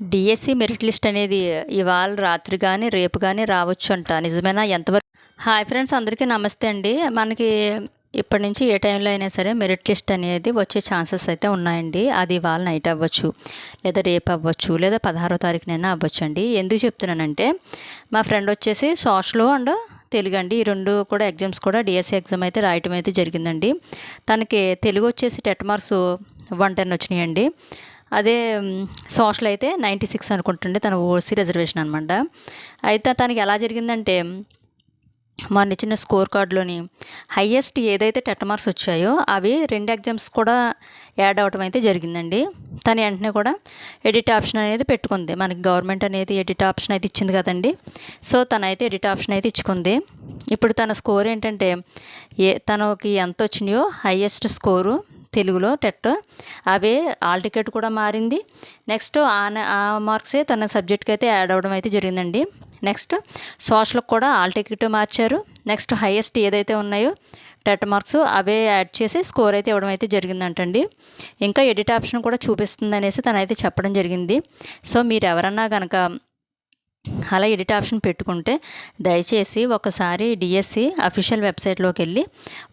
DSC merit list అనేది ఇవాళ రాత్రి కానీ రేపు కానీ రావచ్చు అంట నిజమేనా? ఎంతవరకు? హాయ్ ఫ్రెండ్స్ అందరికీ నమస్తే అండి. మనకి ఇప్పటి నుంచి ఏ టైంలో అయినా సరే మెరిట్ లిస్ట్ అనేది వచ్చే ఛాన్సెస్ అయితే ఉన్నాయండి. అది ఇవాళ నైట్ అవ్వచ్చు లేదా రేపు అవ్వచ్చు లేదా పదహారో తారీఖునైనా అవ్వచ్చు అండి ఎందుకు చెప్తున్నానంటే మా ఫ్రెండ్ వచ్చేసి సోషల్ అండ్ తెలుగు అండి. ఈ రెండు కూడా ఎగ్జామ్స్ కూడా డిఎస్సి ఎగ్జామ్ అయితే రాయటం అయితే జరిగిందండి. తనకి తెలుగు వచ్చేసి టెట్ మార్క్స్ వన్ టెన్ వచ్చినాయండి. అదే సోషల్ అయితే నైంటీ సిక్స్ అనుకుంటుండే తన ఓసీ రిజర్వేషన్ అనమాట అయితే తనకి ఎలా జరిగిందంటే మొన్న ఇచ్చిన స్కోర్ కార్డులోని హయ్యెస్ట్ ఏదైతే టెట్ మార్క్స్ వచ్చాయో అవి రెండు ఎగ్జామ్స్ కూడా యాడ్ అవడం అయితే జరిగిందండి. తను వెంటనే కూడా ఎడిట్ ఆప్షన్ అనేది పెట్టుకుంది. మనకి గవర్నమెంట్ అనేది ఎడిట్ ఆప్షన్ అయితే ఇచ్చింది కదండి. సో తనైతే ఎడిట్ ఆప్షన్ అయితే ఇచ్చుకుంది. ఇప్పుడు తన స్కోర్ ఏంటంటే ఏ తనకి ఎంత వచ్చినాయో హయ్యెస్ట్ స్కోరు తెలుగులో టెట్. అవే ఆల్ టికెట్ కూడా మారింది. నెక్స్ట్ ఆ ఆ మార్క్సే తన సబ్జెక్ట్కి అయితే యాడ్ అవ్వడం అయితే జరిగిందండి. నెక్స్ట్ సోషల్కి కూడా ఆల్ టికెట్ మార్చారు. నెక్స్ట్ హైయెస్ట్ ఏదైతే ఉన్నాయో టెట్ మార్క్స్ అవే యాడ్ చేసి స్కోర్ అయితే ఇవ్వడం అయితే జరిగిందంటండి. ఇంకా ఎడిట్ ఆప్షన్ కూడా చూపిస్తుంది అనేసి తనైతే చెప్పడం జరిగింది. సో మీరు ఎవరన్నా కనుక అలా ఎడిట్ ఆప్షన్ పెట్టుకుంటే దయచేసి ఒకసారి డిఎస్సి అఫీషియల్ వెబ్సైట్లోకి వెళ్ళి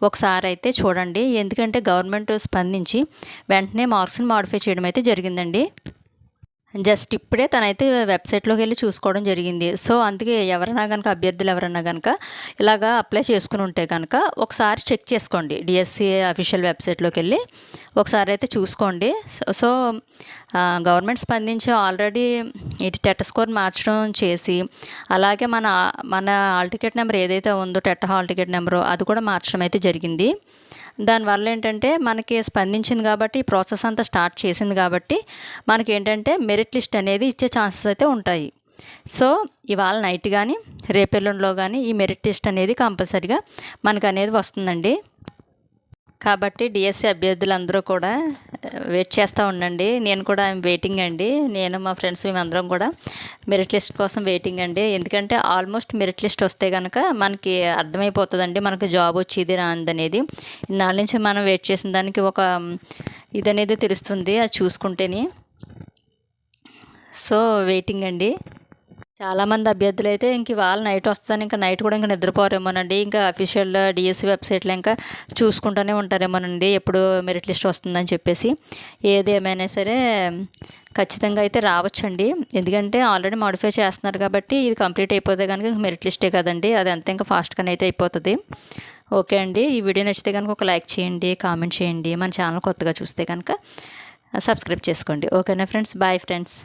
ఒకసారి అయితే చూడండి. ఎందుకంటే గవర్నమెంట్ స్పందించి వెంటనే మార్క్స్ని మాడిఫై చేయడం అయితే జరిగిందండి. జస్ట్ ఇప్పుడే తనైతే వెబ్సైట్లోకి వెళ్ళి చూసుకోవడం జరిగింది. సో అందుకే ఎవరైనా కనుక అభ్యర్థులు ఎవరైనా కనుక ఇలాగా అప్లై చేసుకుని ఉంటే కనుక ఒకసారి చెక్ చేసుకోండి. డిఎస్సి అఫీషియల్ వెబ్సైట్లోకి వెళ్ళి ఒకసారి అయితే చూసుకోండి. సో గవర్నమెంట్ స్పందించి ఆల్రెడీ ఇటు టెట్ స్కోర్ మార్చడం చేసి అలాగే మన మన హాల్ టికెట్ నెంబర్ ఏదైతే ఉందో టెట్ హాల్ టికెట్ నెంబరు అది కూడా మార్చడం అయితే జరిగింది. దానివల్ల ఏంటంటే మనకి స్పందించింది కాబట్టి ఈ ప్రాసెస్ అంతా స్టార్ట్ చేసింది కాబట్టి మనకి ఏంటంటే మెరిట్ లిస్ట్ అనేది ఇచ్చే ఛాన్సెస్ అయితే ఉంటాయి. సో ఇవాళ నైట్ కానీ రేపెల్లుండిలో కానీ ఈ మెరిట్ లిస్ట్ అనేది కంపల్సరిగా మనకు అనేది వస్తుందండి. కాబట్టి డిఎస్సి అభ్యర్థులందరూ కూడా వెయిట్ చేస్తూ ఉండండి. నేను కూడా వెయిటింగ్ అండి. నేను మా ఫ్రెండ్స్ మేమందరం కూడా మెరిట్ లిస్ట్ కోసం వెయిటింగ్ అండి. ఎందుకంటే ఆల్మోస్ట్ మెరిట్ లిస్ట్ వస్తే కనుక మనకి అర్థమైపోతుందండి మనకి జాబ్ వచ్చేది రానిదనేది. ఇన్నాళ్ళ నుంచి మనం వెయిట్ చేసిన దానికి ఒక ఇది అనేది తెలుస్తుంది అది చూసుకుంటేనే. సో వెయిటింగ్ అండి. చాలామంది అభ్యర్థులు అయితే ఇంక ఇవాళ నైట్ వస్తాను ఇంకా నైట్ కూడా ఇంకా నిద్రపోరేమోనండి. ఇంకా అఫీషియల్ డిఎస్సి వెబ్సైట్లో ఇంకా చూసుకుంటూనే ఉంటారేమోనండి. ఎప్పుడు మెరిట్ లిస్ట్ వస్తుందని చెప్పేసి. ఏదేమైనా సరే ఖచ్చితంగా అయితే రావచ్చండి. ఎందుకంటే ఆల్రెడీ మాడిఫై చేస్తున్నారు కాబట్టి ఇది కంప్లీట్ అయిపోతే కనుక మెరిట్ లిస్టే కదండి. అది అంత ఇంకా ఫాస్ట్గానే అయితే అయిపోతుంది. ఓకే అండి. ఈ వీడియో నచ్చితే కనుక ఒక లైక్ చేయండి కామెంట్ చేయండి. మన ఛానల్ కొత్తగా చూస్తే కనుక సబ్స్క్రైబ్ చేసుకోండి. ఓకేనా ఫ్రెండ్స్? Bye friends